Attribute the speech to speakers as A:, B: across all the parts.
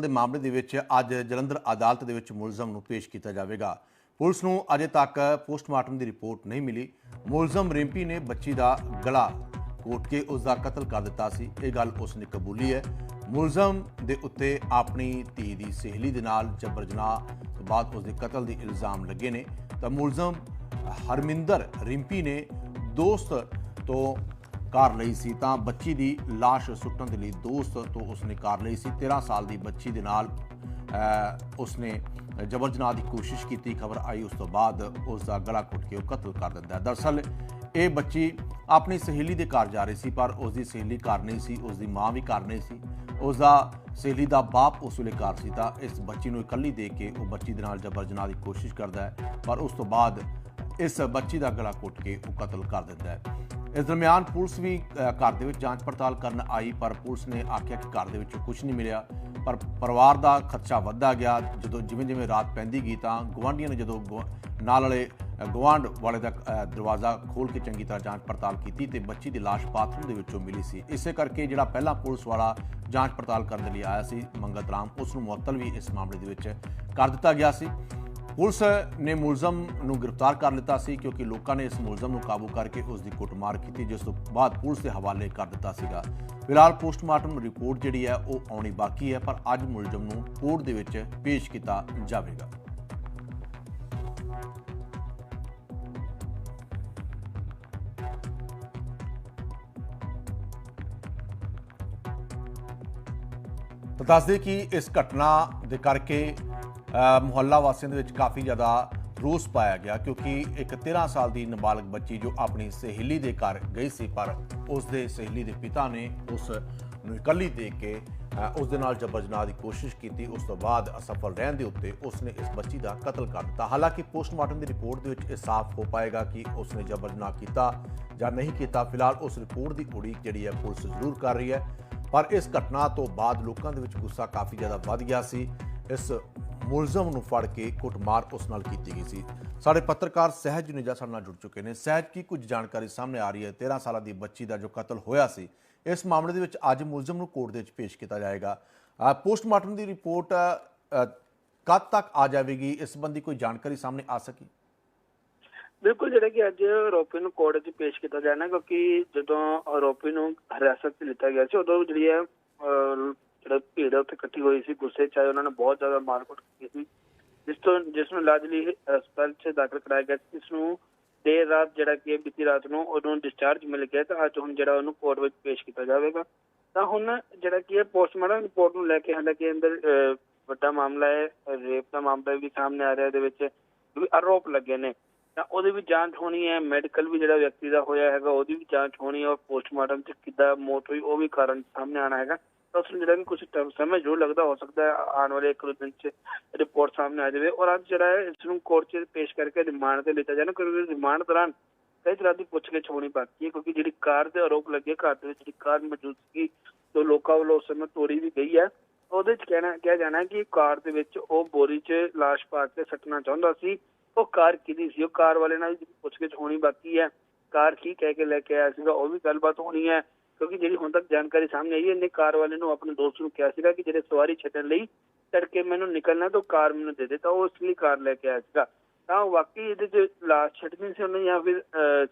A: ਦੇ ਮਾਮਲੇ ਦੇ ਵਿੱਚ ਅੱਜ ਜਲੰਧਰ ਅਦਾਲਤ ਦੇ ਵਿੱਚ ਮੁਲਜ਼ਮ ਨੂੰ ਪੇਸ਼ ਕੀਤਾ ਜਾਵੇਗਾ। ਪੁਲਿਸ ਨੂੰ ਅਜੇ ਤੱਕ ਪੋਸਟਮਾਰਟਮ ਦੀ ਰਿਪੋਰਟ ਨਹੀਂ ਮਿਲੀ। ਮੁਲਜ਼ਮ ਰਿੰਪੀ ਨੇ ਬੱਚੀ ਦਾ ਗਲਾ ਕੋਟ ਕੇ ਉਸ ਦਾ ਕਤਲ ਕਰ ਦਿੱਤਾ ਸੀ। ਇਹ ਗੱਲ ਉਸ ਨੇ ਕਬੂਲੀ ਹੈ। ਮੁਲਜ਼ਮ ਦੇ ਉੱਤੇ ਆਪਣੀ ਧੀ ਦੀ ਸਹੇਲੀ ਦੇ ਨਾਲ ਜਬਰ ਜਨਾਹ ਤੋਂ ਬਾਅਦ ਉਸ ਦੇ ਕਤਲ ਦੇ ਇਲਜ਼ਾਮ ਲੱਗੇ ਨੇ। ਤਾਂ ਮੁਲਜ਼ਮ ਹਰਮਿੰਦਰ ਰਿੰਪੀ ਨੇ ਦੋਸਤ ਤੋਂ ਕਾਰ ਲਈ ਸੀ ਤਾਂ ਬੱਚੀ ਦੀ লাশ ਸੁੱਟਣ ਦੇ ਲਈ ਦੋਸਤ ਤੋਂ ਉਸਨੇ ਕਾਰ ਲਈ ਸੀ। 13 ਸਾਲ ਦੀ ਬੱਚੀ ਦੇ ਨਾਲ ਉਸਨੇ ਜਬਰ ਜਨਾਹ ਦੀ ਕੋਸ਼ਿਸ਼ ਕੀਤੀ। ਖਬਰ ਆਈ ਉਸ ਤੋਂ ਬਾਅਦ ਉਸ ਦਾ ਗਲਾ ਘੁੱਟ ਕੇ ਉਹ ਕਤਲ ਕਰ ਦਿੰਦਾ। ਹੈ ਦਰਅਸਲ ਇਹ ਬੱਚੀ ਆਪਣੀ ਸਹੇਲੀ ਦੇ ਘਰ ਜਾ ਰਹੀ ਸੀ, ਪਰ ਉਸ ਦੀ ਸਹੇਲੀ ਘਰ ਨਹੀਂ ਸੀ ਉਸ ਦੀ ਮਾਂ ਵੀ ਘਰ ਨਹੀਂ ਸੀ। ਉਸ ਦਾ ਸਹੇਲੀ ਦਾ ਬਾਪ ਉਸ ਵੇਲੇ ਘਰ ਸੀ ਤਾਂ ਇਸ ਬੱਚੀ ਨੂੰ ਇਕੱਲੀ ਦੇ ਕੇ ਉਹ ਬੱਚੀ ਦੇ ਨਾਲ ਜਬਰ ਜਨਾਹ ਦੀ ਕੋਸ਼ਿਸ਼ ਕਰਦਾ ਹੈ, ਪਰ ਉਸ ਤੋਂ ਬਾਅਦ ਇਸ ਬੱਚੀ ਦਾ ਗਲਾ ਘੁੱਟ ਕੇ ਉਹ ਕਤਲ ਕਰ ਦਿੰਦਾ ਹੈ। ਇਸ ਦਰਮਿਆਨ ਪੁਲਿਸ ਵੀ ਘਰ ਦੇ ਵਿੱਚ ਜਾਂਚ ਪੜਤਾਲ ਕਰਨ ਆਈ ਪਰ ਪੁਲਿਸ ਨੇ ਆਖਿਆ ਕਿ ਘਰ ਦੇ ਵਿੱਚੋਂ ਕੁਝ ਨਹੀਂ ਮਿਲਿਆ। ਪਰ ਪਰਿਵਾਰ ਦਾ ਖਰਚਾ ਵੱਧਦਾ ਗਿਆ। ਜਦੋਂ ਜਿਵੇਂ ਜਿਵੇਂ ਰਾਤ ਪੈਂਦੀ ਗਈ ਤਾਂ ਗਵਾਂਢੀਆਂ ਨੇ ਜਦੋਂ ਗੁਆ- ਨਾਲ ਵਾਲੇ ਅ, ਗੁਆਂਢ ਵਾਲੇ ਦਾ ਦਰਵਾਜ਼ਾ ਖੋਲ ਕੇ ਚੰਗੀ ਤਰ੍ਹਾਂ ਜਾਂਚ ਪੜਤਾਲ ਕੀਤੀ ਤੇ ਬੱਚੀ ਦੀ ਲਾਸ਼ ਬਾਥਰੂਮ ਦੇ ਵਿੱਚੋਂ ਮਿਲੀ ਸੀ। ਇਸੇ ਕਰਕੇ ਜਿਹੜਾ ਪਹਿਲਾ ਪੁਲਿਸ ਵਾਲਾ ਜਾਂਚ ਪੜਤਾਲ ਕਰਨ ਦੇ ਲਈ ਆਇਆ ਸੀ ਮੰਗਤ ਰਾਮ ਉਸ ਨੂੰ ਮੁਅੱਤਲ ਵੀ ਇਸ ਮਾਮਲੇ ਦੇ ਵਿੱਚ ਕਰ ਦਿੱਤਾ ਗਿਆ ਸੀ। ਪੁਲਿਸ ਨੇ ਮੁਲਜ਼ਮ ਨੂੰ ਗ੍ਰਿਫਤਾਰ ਕਰ ਲਿੱਤਾ ਸੀ ਕਿਉਂਕਿ ਲੋਕਾਂ ਨੇ ਇਸ ਮੁਲਜ਼ਮ ਨੂੰ ਕਾਬੂ ਕਰਕੇ ਉਸ ਦੀ ਕੁੱਟਮਾਰ ਕੀਤੀ, ਜਿਸ ਤੋਂ ਬਾਅਦ ਪੁਲਿਸ ਦੇ ਹਵਾਲੇ ਕਰ ਦਿੱਤਾ ਸੀਗਾ। ਫਿਲਹਾਲ ਪੋਸਟਮਾਰਟਮ ਰਿਪੋਰਟ ਜਿਹੜੀ ਹੈ, ਉਹ ਆਉਣੀ ਬਾਕੀ ਹੈ, ਪਰ ਅੱਜ ਮੁਲਜ਼ਮ ਨੂੰ ਕੋਰਟ ਦੇ ਵਿੱਚ ਪੇਸ਼ ਕੀਤਾ ਜਾਵੇਗਾ। ਦੱਸਦੇ ਕਿ ਇਸ ਘਟਨਾ ਦੇ ਕਰਕੇ ਮੁਹੱਲਾ ਵਾਸੀਆਂ ਦੇ ਵਿੱਚ ਕਾਫੀ ਜ਼ਿਆਦਾ ਰੋਸ ਪਾਇਆ ਗਿਆ ਕਿਉਂਕਿ ਇੱਕ 13 ਸਾਲ ਦੀ ਨਾਬਾਲਗ ਬੱਚੀ ਜੋ ਆਪਣੀ ਸਹੇਲੀ ਦੇ ਘਰ ਗਈ ਸੀ, ਪਰ ਉਸ ਦੇ ਸਹੇਲੀ ਦੇ ਪਿਤਾ ਨੇ ਉਸ ਨੂੰ ਇਕੱਲੀ ਦੇਖ ਕੇ ਉਸ ਦੇ ਨਾਲ ਜਬਰ ਜਨਾਹ ਦੀ ਕੋਸ਼ਿਸ਼ ਕੀਤੀ। ਉਸ ਤੋਂ ਬਾਅਦ ਅਸਫਲ ਰਹਿਣ ਦੇ ਉੱਤੇ ਉਸ ਨੇ ਇਸ ਬੱਚੀ ਦਾ ਕਤਲ ਕਰ ਦਿੱਤਾ। ਹਾਲਾਂਕਿ ਪੋਸਟਮਾਰਟਮ ਦੀ ਰਿਪੋਰਟ ਦੇ ਵਿੱਚ ਇਹ ਸਾਫ਼ ਹੋ ਪਾਏਗਾ ਕਿ ਉਸ ਨੇ ਜਬਰ ਜਨਾਹ ਕੀਤਾ ਜਾਂ ਨਹੀਂ ਕੀਤਾ। ਫਿਲਹਾਲ ਉਸ ਰਿਪੋਰਟ ਦੀ ਉਡੀਕ ਜਿਹੜੀ ਹੈ ਪੁਲਿਸ ਜ਼ਰੂਰ ਕਰ ਰਹੀ ਹੈ, ਪਰ ਇਸ ਘਟਨਾ ਤੋਂ ਬਾਅਦ ਲੋਕਾਂ ਦੇ ਵਿੱਚ ਗੁੱਸਾ ਕਾਫੀ ਜ਼ਿਆਦਾ ਵੱਧ ਗਿਆ ਸੀ। ਇਸ ਮੁਲਜ਼ਮ ਨੂੰ ਫੜ ਕੇ ਕੁੱਟਮਾਰ ਉਸ ਨਾਲ ਕੀਤੀ ਗਈ ਸੀ। ਸਾਡੇ ਪੱਤਰਕਾਰ ਸਹਿਜ ਜੁਨੇਜਾ ਸਾਡੇ ਨਾਲ ਜੁੜ ਚੁੱਕੇ ਨੇ। ਸਹਿਜ, ਕੀ ਕੁਝ ਜਾਣਕਾਰੀ ਸਾਹਮਣੇ ਆ ਰਹੀ ਹੈ? 13 ਸਾਲਾਂ ਦੀ ਬੱਚੀ ਦਾ ਜੋ ਕਤਲ ਹੋਇਆ ਸੀ, ਇਸ ਮਾਮਲੇ ਦੇ ਵਿੱਚ ਅੱਜ ਮੁਲਜ਼ਮ ਨੂੰ ਕੋਰਟ ਦੇ ਵਿੱਚ ਪੇਸ਼ ਕੀਤਾ ਜਾਏਗਾ। ਪੋਸਟਮਾਰਟਮ ਦੀ ਰਿਪੋਰਟ ਕਦ ਤੱਕ ਆ ਜਾਵੇਗੀ? ਇਸ ਸੰਬੰਧੀ ਕੋਈ ਜਾਣਕਾਰੀ ਸਾਹਮਣੇ ਆ ਸਕੀ?
B: ਬਿਲਕੁਲ, ਜਿਹੜਾ ਕਿ ਅੱਜ ਆਰੋਪੀ ਨੂੰ ਕੋਰਟ 'ਚ ਪੇਸ਼ ਕੀਤਾ ਜਾਣਾ ਕਿਉਂਕਿ ਜਦੋਂ ਆਰੋਪੀ ਨੂੰ ਹਿਰਾਸਤ 'ਚ ਲਿੱਤਾ ਗਿਆ ਸੀ, ਉਦੋਂ ਜਿਹੜੀ ਹੈ ਜਿਹੜਾ ਭੀੜ ਉੱਥੇ ਇਕੱਠੀ ਹੋਈ ਸੀ, ਗੁੱਸੇ 'ਚ ਆਏ, ਉਹਨਾਂ ਨੇ ਬਹੁਤ ਜ਼ਿਆਦਾ ਮਾਰਕੁੱਟ ਕੀਤੀ ਸੀ। ਜਿਸ ਤੋਂ, ਜਿਸ ਨੂੰ ਇਲਾਜ ਲਈ ਹਸਪਤਾਲ 'ਚ ਦਾਖਲ ਕਰਾਇਆ ਗਿਆ ਇਸ ਨੂੰ ਦੇਰ ਰਾਤ ਜਿਹੜਾ ਕਿ ਬੀਤੀ ਰਾਤ ਨੂੰ ਉਹਨੂੰ ਡਿਸਚਾਰਜ ਮਿਲ ਗਿਆ ਤਾਂ ਅੱਜ ਹੁਣ ਜਿਹੜਾ ਉਹਨੂੰ ਕੋਰਟ ਵਿੱਚ ਪੇਸ਼ ਕੀਤਾ ਜਾਵੇਗਾ। ਤਾਂ ਹੁਣ ਜਿਹੜਾ ਕਿ ਇਹ ਪੋਸਟਮਾਰਟਮ ਰਿਪੋਰਟ ਨੂੰ ਲੈ ਕੇ ਹਾਲਾਂਕਿ ਅੰਦਰ ਵੱਡਾ ਮਾਮਲਾ ਹੈ ਰੇਪ ਦਾ ਮਾਮਲਾ ਵੀ ਸਾਹਮਣੇ ਆ ਰਿਹਾ, ਇਹਦੇ ਵਿੱਚ ਵੀ ਆਰੋਪ ਲੱਗੇ ਨੇ। ਤਾਂ ਉਹਦੀ ਵੀ ਜਾਂਚ ਹੋਣੀ ਹੈ ਮੈਡੀਕਲ ਵੀ ਜਿਹੜਾ ਵਿਅਕਤੀ ਦਾ ਹੋਇਆ ਹੈਗਾ, ਉਹਦੀ ਵੀ ਜਾਂਚ ਹੋਣੀ ਹੈ, ਔਰ ਪੋਸਟਮਾਰਟਮ ਚ ਕਿੱਦਾਂ ਮੌਤ ਹੋਈ, ਉਹ ਵੀ ਕਾਰਨ ਸਾਹਮਣੇ ਆਣਾ ਹੈਗਾ। ਤਾਂ ਜਿਹੜਾ ਕਿ ਕੁਝ ਟਾਈਮ ਸਮੇਂ ਜ਼ਰੂਰ ਲੱਗਦਾ, ਹੋ ਸਕਦਾ ਹੈ ਆਉਣ ਵਾਲੇ ਇੱਕ ਦੋ ਦਿਨ ਚ ਰਿਪੋਰਟ ਸਾਹਮਣੇ ਆ ਜਾਵੇ। ਔਰ ਅੱਜ ਜਿਹੜਾ ਹੈ, ਇਸ ਨੂੰ ਕੋਰਟ 'ਚ ਪੇਸ਼ ਕਰਕੇ ਰਿਮਾਂਡ ਤੇ ਲਿੱਤਾ ਜਾਣਾ, ਕਿਉਂਕਿ ਰਿਮਾਂਡ ਦੌਰਾਨ ਕਈ ਤਰ੍ਹਾਂ ਦੀ ਪੁੱਛਗਿੱਛ ਹੋਣੀ ਬਾਕੀ ਹੈ, ਕਿਉਂਕਿ ਜਿਹੜੀ ਕਾਰ ਦੇ ਆਰੋਪ ਲੱਗੇ, ਘਰ ਦੇ ਵਿੱਚ ਜਿਹੜੀ ਕਾਰ ਮੌਜੂਦ ਸੀ ਜੋ ਲੋਕਾਂ ਵੱਲੋਂ ਉਸ ਸਮੇਂ ਤੋੜੀ ਵੀ ਗਈ ਹੈ, ਉਹਦੇ ਚ ਕਹਿਣਾ, ਕਿਹਾ ਜਾਣਾ ਕਿ ਕਾਰ ਦੇ ਵਿੱਚ ਉਹ ਬੋਰੀ 'ਚ ਲਾਸ਼ ਪਾ ਕੇ ਸੱਟਣਾ ਚਾਹੁੰਦਾ ਸੀ। ਉਹ ਕਾਰ ਕਿਹਦੀ ਸੀ? ਉਹ ਕਾਰ ਵਾਲੇ ਨਾਲ ਪੁੱਛਗਿੱਛ ਹੋਣੀ ਬਾਕੀ ਹੈ। ਕਾਰ ਕੀ ਕਹਿ ਕੇ ਲੈ ਕੇ ਆਇਆ ਸੀਗਾ, ਉਹ ਵੀ ਗੱਲਬਾਤ ਹੋਣੀ ਹੈ। ਕਿਉਂਕਿ ਜਿਹੜੀ ਹੁਣ ਤੱਕ ਜਾਣਕਾਰੀ ਸਾਹਮਣੇ ਆਈ ਹੈ ਇਹਨੇ ਕਾਰ ਵਾਲੇ ਨੂੰ ਆਪਣੇ ਦੋਸਤ ਨੂੰ ਕਿਹਾ ਸੀਗਾ ਕਿ ਜਿਹੜੇ ਸਵਾਰੀ ਛੱਡਣ ਲਈ ਤੜਕੇ ਮੈਨੂੰ ਨਿਕਲਣਾ ਤਾਂ ਕਾਰ ਮੈਨੂੰ ਦੇ ਦੇ ਤਾਂ ਉਹ ਉਸ ਲਈ ਕਾਰ ਲੈ ਕੇ ਆਇਆ ਸੀਗਾ। ਤਾਂ ਵਾਕਈ ਇਹਦੇ ਚ ਲਾਸ਼ ਛੱਡਣੀ ਸੀ ਉਹਨੇ ਜਾਂ ਫਿਰ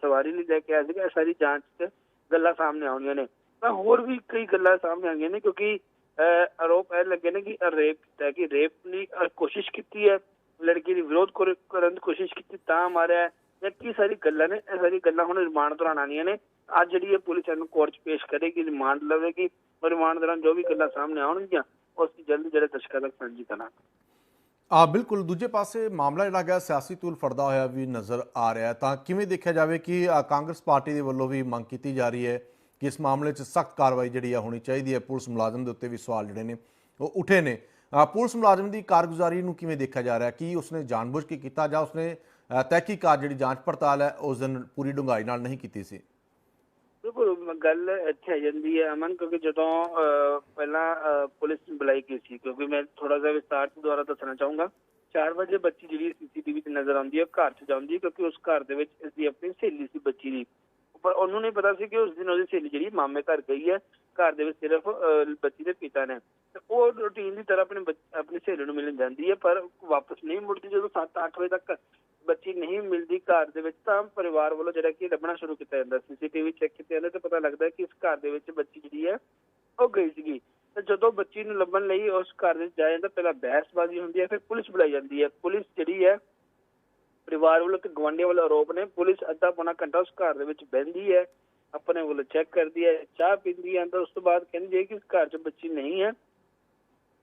B: ਸਵਾਰੀ ਲਈ ਲੈ ਕੇ ਆਇਆ ਸੀਗਾ ਇਹ ਸਾਰੀ ਜਾਂਚ 'ਚ ਗੱਲਾਂ ਸਾਹਮਣੇ ਆਉਣੀਆਂ ਨੇ। ਤਾਂ ਹੋਰ ਵੀ ਕਈ ਗੱਲਾਂ ਸਾਹਮਣੇ ਆਈਆਂ ਨੇ ਕਿਉਂਕਿ ਅਹ, ਆਰੋਪ ਇਹ ਲੱਗੇ ਨੇ ਕਿ ਰੇਪ ਕੀਤਾ ਹੈ ਕਿ ਰੇਪ ਲਈ ਕੋਸ਼ਿਸ਼ ਕੀਤੀ ਹੈ ਲੜਕੀ ਦੀ ਵਿਰੋਧ ਕਰਨ ਦੀ ਕੋਸ਼ਿਸ਼ ਕੀਤੀ ਤਾਂ ਮਾਰਿਆ ਹੈ। ਸਾਰੀ ਗੱਲਾਂ ਨੇ, ਇਹ ਸਾਰੀ ਗੱਲਾਂ ਹੁਣ ਰਿਮਾਂਡ ਦੌਰਾਨ ਆਉਣੀਆਂ ਨੇ। ਅੱਜ ਜਿਹੜੀ ਇਹ ਪੁਲਿਸ ਇਹਨੂੰ ਕੋਰਟ 'ਚ ਪੇਸ਼ ਕਰੇਗੀ, ਰਿਮਾਂਡ ਲਵੇਗੀ ਔਰ ਰਿਮਾਂਡ ਦੌਰਾਨ ਜੋ ਵੀ ਗੱਲਾਂ ਸਾਹਮਣੇ ਆਉਣਗੀਆਂ, ਉਸ ਦੀ ਜਲਦੀ ਜਿਹੜੇ ਦਰਸ਼ਕਾਂ ਤੱਕ ਸਾਂਝੀ ਕਰਾਂਗੇ।
A: ਆ, ਬਿਲਕੁਲ, ਦੂਜੇ ਪਾਸੇ ਮਾਮਲਾ ਜਿਹੜਾ ਹੈਗਾ, ਸਿਆਸੀ ਤੂਲ ਫੜਦਾ ਹੋਇਆ ਵੀ ਨਜ਼ਰ ਆ ਰਿਹਾ ਤਾਂ ਕਿਵੇਂ ਦੇਖਿਆ ਜਾਵੇ ਕਿ ਕਾਂਗਰਸ ਪਾਰਟੀ ਦੇ ਵੱਲੋਂ ਵੀ ਮੰਗ ਕੀਤੀ ਜਾ ਰਹੀ ਹੈ ਕਿ ਇਸ ਮਾਮਲੇ 'ਚ ਸਖਤ ਕਾਰਵਾਈ ਜਿਹੜੀ ਆ ਹੋਣੀ ਚਾਹੀਦੀ ਹੈ। ਪੁਲਿਸ ਮੁਲਾਜ਼ਮ ਦੇ ਉੱਤੇ ਵੀ ਸਵਾਲ ਜਿਹੜੇ ਨੇ, ਉਹ ਉਠੇ ਨੇ। ਪੁਲਿਸ ਮੁਲਾਜ਼ਮ ਦੀ ਕਾਰਗੁਜ਼ਾਰੀ ਨੂੰ ਕਿਵੇਂ ਦੇਖਿਆ ਜਾ ਰਿਹਾ ਕਿ ਉਸਨੇ ਜਾਣਬੁੱਝ ਕੇ ਕੀਤਾ ਜਾਂ ਉਸਨੇ ਤਹਿਕੀਕਾਤ ਜਿਹੜੀ ਜਾਂਚ ਪੜਤਾਲ ਹੈ, ਉਸ ਦਿਨ ਪੂਰੀ ਡੂੰਘਾਈ ਨਾਲ ਨਹੀਂ ਕੀਤੀ ਸੀ।
B: ਬਿਲਕੁਲ, ਗੱਲ ਇੱਥੇ ਆ ਜਾਂਦੀ ਹੈ, ਅਮਨ, ਕਿਉਂਕਿ ਜਦੋਂ ਪਹਿਲਾਂ ਪੁਲਿਸ ਨੂੰ ਬੁਲਾਈ ਗਈ ਸੀ, ਕਿਉਂਕਿ ਮੈਂ ਥੋੜਾ ਜਿਹਾ ਵਿਸਤਾਰ ਚ ਦੁਆਰਾ ਦੱਸਣਾ ਚਾਹੂੰਗਾ। 4 ਵਜੇ ਬੱਚੀ ਜਿਹੜੀ ਸੀਸੀਟੀਵੀ 'ਚ ਨਜ਼ਰ ਆਉਂਦੀ ਹੈ ਘਰ 'ਚ ਜਾਂਦੀ ਹੈ, ਕਿਉਂਕਿ ਉਸ ਘਰ ਦੇ ਵਿੱਚ ਇਸਦੀ ਆਪਣੀ ਸਹੇਲੀ ਸੀ, ਬੱਚੀ ਦੀ। ਉਹਨੂੰ ਨਹੀਂ ਪਤਾ ਸੀ ਕਿ ਉਸ ਦਿਨ ਉਹਦੀ ਸਹੇਲੀ ਜਿਹੜੀ ਮਾਮੇ ਘਰ ਗਈ ਹੈ, ਘਰ ਦੇ ਵਿੱਚ ਸਿਰਫ ਬੱਚੀ ਦੇ ਪਿਤਾ ਨੇ। ਤੇ ਉਹ ਰੂਟੀਨ ਦੀ ਤਰ੍ਹਾਂ ਆਪਣੇ ਆਪਣੀ ਸਹੇਲੀ ਨੂੰ ਮਿਲਣ ਜਾਂਦੀ ਹੈ, ਪਰ ਵਾਪਸ ਨਹੀਂ ਮੁੜਦੀ। ਜਦੋਂ 7-8 ਵਜੇ ਤੱਕ ਬੱਚੀ ਨਹੀਂ ਮਿਲਦੀ ਘਰ ਦੇ ਵਿੱਚ, ਤਾਂ ਪਰਿਵਾਰ ਵੱਲੋਂ ਜਿਹੜਾ ਕਿ ਲੱਭਣਾ ਸ਼ੁਰੂ ਕੀਤਾ ਜਾਂਦਾ। ਸੀਸੀਟੀਵੀ ਚੈੱਕ ਕੀਤੇ ਜਾਂਦੇ ਤੇ ਪਤਾ ਲੱਗਦਾ ਕਿ ਇਸ ਘਰ ਦੇ ਵਿੱਚ ਬੱਚੀ ਜਿਹੜੀ ਹੈ, ਉਹ ਗਈ ਸੀਗੀ। ਤੇ ਜਦੋਂ ਬੱਚੀ ਨੂੰ ਲੱਭਣ ਲਈ ਉਸ ਘਰ ਵਿੱਚ ਜਾਇਆ ਜਾਂਦਾ, ਪਹਿਲਾਂ ਬਹਿਸਬਾਜ਼ੀ ਹੁੰਦੀ ਹੈ, ਫਿਰ ਪੁਲਿਸ ਬੁਲਾਈ ਜਾਂਦੀ ਹੈ। ਪੁਲਿਸ ਜਿਹੜੀ ਹੈ ਪਰਿਵਾਰ ਵੱਲੋਂ ਤੇ ਗਵਾਂਢੀਆਂ ਵੱਲੋਂ ਆਰੋਪ ਨੇ, ਪੁਲਿਸ ਅੱਧਾ ਪੌਣਾ ਘੰਟਾ ਉਸ ਘਰ ਦੇ ਵਿੱਚ ਬਹਿੰਦੀ ਹੈ, ਆਪਣੇ ਵੱਲੋਂ ਚੈੱਕ ਕਰਦੀ ਹੈ, ਚਾਹ ਪੀਂਦੀ ਹੈ, ਤਾਂ ਉਸ ਤੋਂ ਬਾਅਦ ਕਹਿੰਦੀ ਹੈ ਕਿ ਇਸ ਘਰ 'ਚ ਬੱਚੀ ਨਹੀਂ ਹੈ,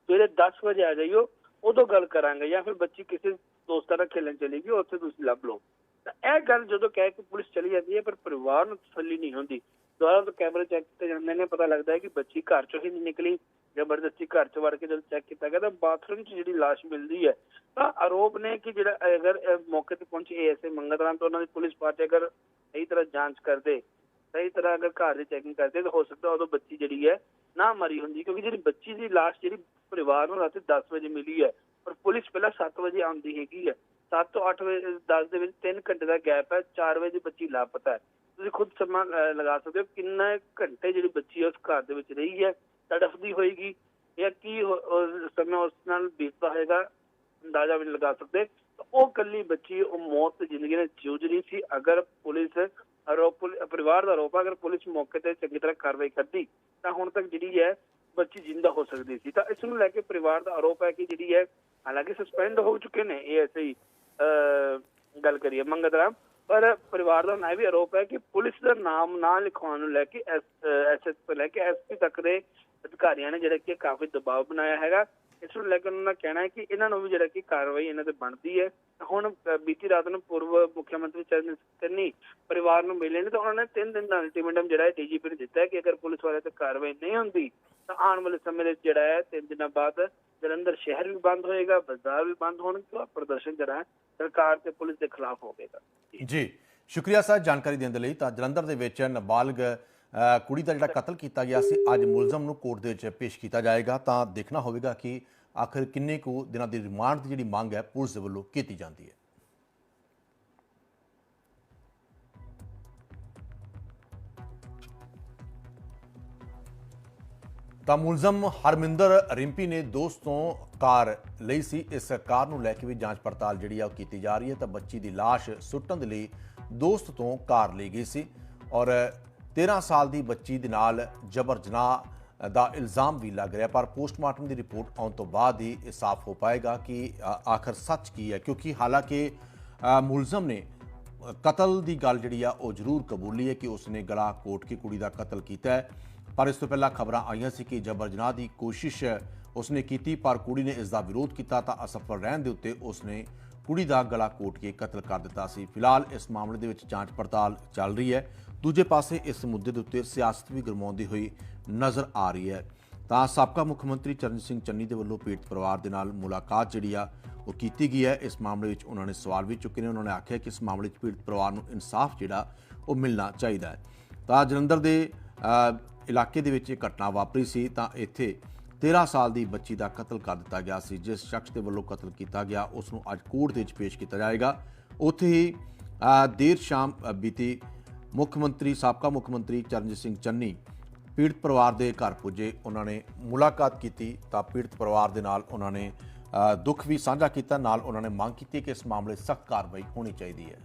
B: ਸਵੇਰੇ 10 ਵਜੇ ਆ ਜਾਈਓ, ਉਦੋਂ ਗੱਲ ਕਰਾਂਗੇ ਜਾਂ ਫਿਰ ਬੱਚੀ ਕਿਸੇ ਦੋਸਤਾਂ ਨਾਲ ਖੇਲਣ ਚਲੀ ਗਈ, ਉੱਥੇ ਤੁਸੀਂ ਲੱਭ ਲਓ। ਤਾਂ ਇਹ ਗੱਲ ਜਦੋਂ ਕਹਿ ਕੇ ਪੁਲਿਸ ਚਲੀ ਜਾਂਦੀ ਹੈ, ਪਰ ਪਰਿਵਾਰ ਨੂੰ ਤਸੱਲੀ ਨਹੀਂ ਹੁੰਦੀ। ਦੁਬਾਰਾ ਤੋਂ ਕੈਮਰੇ ਚੈੱਕ ਕੀਤੇ ਜਾਂਦੇ ਨੇ, ਪਤਾ ਲੱਗਦਾ ਹੈ ਕਿ ਬੱਚੀ ਘਰ ਚੋਂ ਹੀ ਨਹੀਂ ਨਿਕਲੀ, ਜ਼ਬਰਦਸਤੀ ਘਰ ਚ ਵੜ ਕੇ ਜਦੋਂ ਚੈੱਕ ਕੀਤਾ ਗਿਆ ਤਾਂ ਬਾਥਰੂਮ 'ਚ ਜਿਹੜੀ ਲਾਸ਼ ਮਿਲਦੀ ਹੈ, ਤਾਂ ਆਰੋਪ ਨੇ ਕਿ ਜਿਹੜਾ ਅਗਰ ਮੌਕੇ ਤੇ ਪਹੁੰਚੇ ਏਐਸਏ ਮੰਗਤ ਰਾਮ ਤੋਂ ਉਹਨਾਂ ਦੀ ਪੁਲਿਸ ਪਾਰਟੀ ਅਗਰ ਸਹੀ ਤਰ੍ਹਾਂ ਜਾਂਚ ਕਰਦੇ, ਸਹੀ ਤਰ੍ਹਾਂ ਅਗਰ ਘਰ ਦੀ ਚੈਕਿੰਗ ਕਰਦੇ, ਤਾਂ ਹੋ ਸਕਦਾ ਉਦੋਂ ਬੱਚੀ ਜਿਹੜੀ ਹੈ ਨਾ ਮਰੀ ਹੁੰਦੀ, ਕਿਉਂਕਿ ਜਿਹੜੀ ਬੱਚੀ ਦੀ ਲਾਸ਼ ਜਿਹੜੀ ਪਰਿਵਾਰ ਨੂੰ ਰਾਤੀ 10 ਵਜੇ ਮਿਲੀ ਹੈ, ਪਰ ਪੁਲਿਸ ਪਹਿਲਾਂ 7 ਵਜੇ ਆਉਂਦੀ ਹੈਗੀ ਹੈ 7 ਤੋਂ 8 ਵਜੇ 10 ਦੇ ਵਿੱਚ 3 ਘੰਟੇ ਦਾ ਗੈਪ ਹੈ 4 ਵਜੇ ਦੀ ਬੱਚੀ ਲਾਪਤਾ ਹੈ। ਤੁਸੀਂ ਖੁਦ ਸਮਾਂ ਲਗਾ ਸਕਦੇ ਹੋ ਕਿੰਨਾ ਘੰਟੇ ਜਿਹੜੀ ਬੱਚੀ ਉਸ ਘਰ ਦੇ ਵਿੱਚ ਰਹੀ ਹੈ ਤੜਫਦੀ ਹੋਏਗੀ ਜਾਂ ਕੀ ਹੋ- ਉਸ ਨਾਲ ਬੀਤਦਾ ਹੋਏਗਾ ਅੰਦਾਜ਼ਾ ਵੀ ਨਹੀਂ ਲਗਾ ਸਕਦੇ। ਉਹ ਕੱਲੀ ਬੱਚੀ ਉਹ ਮੌਤ ਤੇ ਜ਼ਿੰਦਗੀ ਨਾਲ ਜੂਝ ਰਹੀ ਸੀ। ਅਗਰ ਪੁਲਿਸ ਆਰੋਪ ਪਰਿਵਾਰ ਦਾ ਆਰੋਪ ਅਗਰ ਪੁਲਿਸ ਮੌਕੇ ਤੇ ਚੰਗੀ ਤਰ੍ਹਾਂ ਕਾਰਵਾਈ ਕਰਦੀ ਤਾਂ ਹੁਣ ਤੱਕ ਜਿਹੜੀ ਹੈ ਬੱਚੀ ਜਿੰਦਾ ਹੋ ਸਕਦੀ ਸੀ। ਤਾਂ ਇਸ ਨੂੰ ਲੈ ਕੇ ਪਰਿਵਾਰ ਦਾ ਆਰੋਪ ਹੈ ਕਿ ਜਿਹੜੀ ਹੈ ਹਾਲਾਂਕਿ ਸਸਪੈਂਡ ਹੋ ਚੁੱਕੇ ਨੇ ਇਹ ਐਸੇ ਹੀ ਅਹ, ਗੱਲ ਕਰੀਏ ਮੰਗਤ ਰਾਮ। ਪਰ ਪਰਿਵਾਰ ਦਾ ਨਾ ਵੀ ਆਰੋਪ ਹੈ ਕਿ ਪੁਲਿਸ ਦਾ ਨਾਮ ਨਾ ਲਿਖਵਾਉਣ ਨੂੰ ਲੈ ਕੇ ਐਸਐਸ ਤੋਂ ਲੈ ਕੇ ਐਸਪੀ ਤੱਕ ਦੇ ਅਧਿਕਾਰੀਆਂ ਨੇ ਜਿਹੜਾ ਕਿ ਕਾਫੀ ਦਬਾਅ ਬਣਾਇਆ ਹੈਗਾ। ਇਸ ਨੂੰ ਲੈ ਕੇ ਉਹਨਾਂ ਦਾ ਕਹਿਣਾ ਹੈ ਕਿ ਇਹਨਾਂ ਨੂੰ ਵੀ ਜਿਹੜਾ ਕਿ ਕਾਰਵਾਈ ਇਹਨਾਂ ਤੇ ਬਣਦੀ ਹੈ। ਹੁਣ ਬੀਤੀ ਰਾਤ ਨੂੰ ਪੂਰਵ ਮੁੱਖ ਮੰਤਰੀ ਚਰਨ ਚੰਨੀ ਪਰਿਵਾਰ ਨੂੰ ਮਿਲੇ ਨੇ ਤਾਂ ਉਹਨਾਂ ਨੇ 3 ਦਿਨ ਦਾ ਅਲਟੀਮੇਟਮ ਜਿਹੜਾ ਹੈ ਡੀਜੀਪੀ ਨੂੰ ਦਿੱਤਾ ਹੈ ਕਿ ਅਗਰ ਪੁਲਿਸ ਵਾਲੇ ਤੇ ਕਾਰਵਾਈ ਨਹੀਂ ਹੁੰਦੀ, ਤਾਂ ਆਉਣ ਵਾਲੇ ਸਮੇਂ ਵਿੱਚ ਜਿਹੜਾ ਹੈ 3 ਦਿਨਾਂ ਬਾਅਦ ਜਲੰਧਰ ਸ਼ਹਿਰ ਵੀ ਬੰਦ ਹੋਏਗਾ, ਬਾਜ਼ਾਰ ਵੀ ਬੰਦ ਹੋਣਗੇ ਪ੍ਰਦਰਸ਼ਨ ਜਿਹੜਾ ਸਰਕਾਰ ਤੇ ਪੁਲਿਸ ਦੇ ਖਿਲਾਫ ਹੋਵੇਗਾ।
A: ਜੀ। ਸ਼ੁਕਰੀਆ ਸਰ ਜਾਣਕਾਰੀ ਦੇਣ ਦੇ ਲਈ। ਤਾਂ ਜਲੰਧਰ ਦੇ ਵਿੱਚ ਨਾਬਾਲਗ ਕੁੜੀ ਦਾ ਜਿਹੜਾ ਕਤਲ ਕੀਤਾ ਗਿਆ ਸੀ, ਅੱਜ ਮੁਲਜ਼ਮ ਨੂੰ ਕੋਰਟ ਦੇ ਵਿੱਚ ਪੇਸ਼ ਕੀਤਾ ਜਾਏਗਾ। ਤਾਂ ਦੇਖਣਾ ਹੋਵੇਗਾ ਕਿ ਆਖਰ ਕਿੰਨੇ ਕੁ ਦਿਨਾਂ ਦੀ ਰਿਮਾਂਡ ਦੀ ਜਿਹੜੀ ਮੰਗ ਹੈ, ਪੁਲਿਸ ਦੇ ਵੱਲੋਂ ਕੀਤੀ ਜਾਂਦੀ ਹੈ। ਤਾਂ ਮੁਲਜ਼ਮ ਹਰਮਿੰਦਰ ਰਿੰਪੀ ਨੇ ਦੋਸਤ ਤੋਂ ਕਾਰ ਲਈ ਸੀ। ਇਸ ਕਾਰ ਨੂੰ ਲੈ ਕੇ ਵੀ ਜਾਂਚ ਪੜਤਾਲ ਜਿਹੜੀ ਆ ਉਹ ਕੀਤੀ ਜਾ ਰਹੀ ਹੈ। ਤਾਂ ਬੱਚੀ ਦੀ ਲਾਸ਼ ਸੁੱਟਣ ਦੇ ਲਈ ਦੋਸਤ ਤੋਂ ਕਾਰ ਲਈ ਗਈ ਸੀ। ਔਰ 13 ਸਾਲ ਦੀ ਬੱਚੀ ਦੇ ਨਾਲ ਜਬਰ ਜਨਾਹ ਦਾ ਇਲਜ਼ਾਮ ਵੀ ਲੱਗ ਰਿਹਾ। ਪਰ ਪੋਸਟਮਾਰਟਮ ਦੀ ਰਿਪੋਰਟ ਆਉਣ ਤੋਂ ਬਾਅਦ ਹੀ ਇਹ ਸਾਫ਼ ਹੋ ਪਾਏਗਾ ਕਿ ਆਖਰ ਸੱਚ ਕੀ ਹੈ। ਕਿਉਂਕਿ ਹਾਲਾਂਕਿ ਮੁਲਜ਼ਮ ਨੇ ਕਤਲ ਦੀ ਗੱਲ ਜਿਹੜੀ ਆ, ਉਹ ਜ਼ਰੂਰ ਕਬੂਲੀ ਹੈ ਕਿ ਉਸਨੇ ਗਲਾ ਕੋਟ ਕੇ ਕੁੜੀ ਦਾ ਕਤਲ ਕੀਤਾ ਹੈ। ਪਰ ਇਸ ਤੋਂ ਪਹਿਲਾਂ ਖਬਰਾਂ ਆਈਆਂ ਸੀ ਕਿ ਜਬਰ ਜਨਾਹ ਦੀ ਕੋਸ਼ਿਸ਼ ਉਸਨੇ ਕੀਤੀ, ਪਰ ਕੁੜੀ ਨੇ ਇਸ ਦਾ ਵਿਰੋਧ ਕੀਤਾ ਤਾਂ ਅਸਫਲ ਰਹਿਣ ਦੇ ਉੱਤੇ ਉਸਨੇ ਕੁੜੀ ਦਾ ਗਲਾ ਕੋਟ ਕੇ ਕਤਲ ਕਰ ਦਿੱਤਾ ਸੀ। ਫਿਲਹਾਲ ਇਸ ਮਾਮਲੇ ਦੇ ਵਿੱਚ ਜਾਂਚ ਪੜਤਾਲ ਚੱਲ ਰਹੀ ਹੈ। ਦੂਜੇ ਪਾਸੇ ਇਸ ਮੁੱਦੇ ਦੇ ਉੱਤੇ ਸਿਆਸਤ ਵੀ ਗਰਮਾਉਂਦੀ ਹੋਈ ਨਜ਼ਰ ਆ ਰਹੀ ਹੈ। ਤਾਂ ਸਾਬਕਾ ਮੁੱਖ ਮੰਤਰੀ ਚਰਨ ਸਿੰਘ ਚੰਨੀ ਦੇ ਵੱਲੋਂ ਪੀੜਤ ਪਰਿਵਾਰ ਦੇ ਨਾਲ ਮੁਲਾਕਾਤ ਜਿਹੜੀ ਆ, ਉਹ ਕੀਤੀ ਗਈ ਹੈ। ਇਸ ਮਾਮਲੇ ਵਿੱਚ ਉਹਨਾਂ ਨੇ ਸਵਾਲ ਵੀ ਚੁੱਕੇ ਨੇ। ਉਹਨਾਂ ਨੇ ਆਖਿਆ ਕਿ ਇਸ ਮਾਮਲੇ 'ਚ ਪੀੜਤ ਪਰਿਵਾਰ ਨੂੰ ਇਨਸਾਫ ਜਿਹੜਾ, ਉਹ ਮਿਲਣਾ ਚਾਹੀਦਾ ਹੈ। ਤਾਂ ਜਲੰਧਰ ਦੇ ਇਲਾਕੇ ਦੇ ਵਿੱਚ ਇਹ ਘਟਨਾ ਵਾਪਰੀ ਸੀ। ਤਾਂ ਇੱਥੇ 13 ਸਾਲ ਦੀ ਬੱਚੀ ਦਾ ਕਤਲ ਕਰ ਦਿੱਤਾ ਗਿਆ ਸੀ, ਜਿਸ ਸ਼ਖਸ ਦੇ ਵੱਲੋਂ ਕਤਲ ਕੀਤਾ ਗਿਆ ਉਸ ਨੂੰ ਅੱਜ ਕੋਰਟ ਦੇ ਵਿੱਚ ਪੇਸ਼ ਕੀਤਾ ਜਾਏਗਾ। ਉੱਥੇ ਹੀ ਦੇਰ ਸ਼ਾਮ ਬੀਤੀ ਮੁੱਖ ਮੰਤਰੀ, ਸਾਬਕਾ ਮੁੱਖ ਮੰਤਰੀ ਚਰਨਜੀਤ ਸਿੰਘ ਚੰਨੀ ਪੀੜਤ ਪਰਿਵਾਰ ਦੇ ਘਰ ਪੁੱਜੇ। ਉਹਨਾਂ ਨੇ ਮੁਲਾਕਾਤ ਕੀਤੀ ਤਾਂ ਪੀੜਤ ਪਰਿਵਾਰ ਦੇ ਨਾਲ ਉਹਨਾਂ ਨੇ ਦੁੱਖ ਵੀ ਸਾਂਝਾ ਕੀਤਾ। ਨਾਲ ਉਹਨਾਂ ਨੇ ਮੰਗ ਕੀਤੀ ਕਿ ਇਸ ਮਾਮਲੇ ਸਖਤ ਕਾਰਵਾਈ ਹੋਣੀ ਚਾਹੀਦੀ ਹੈ।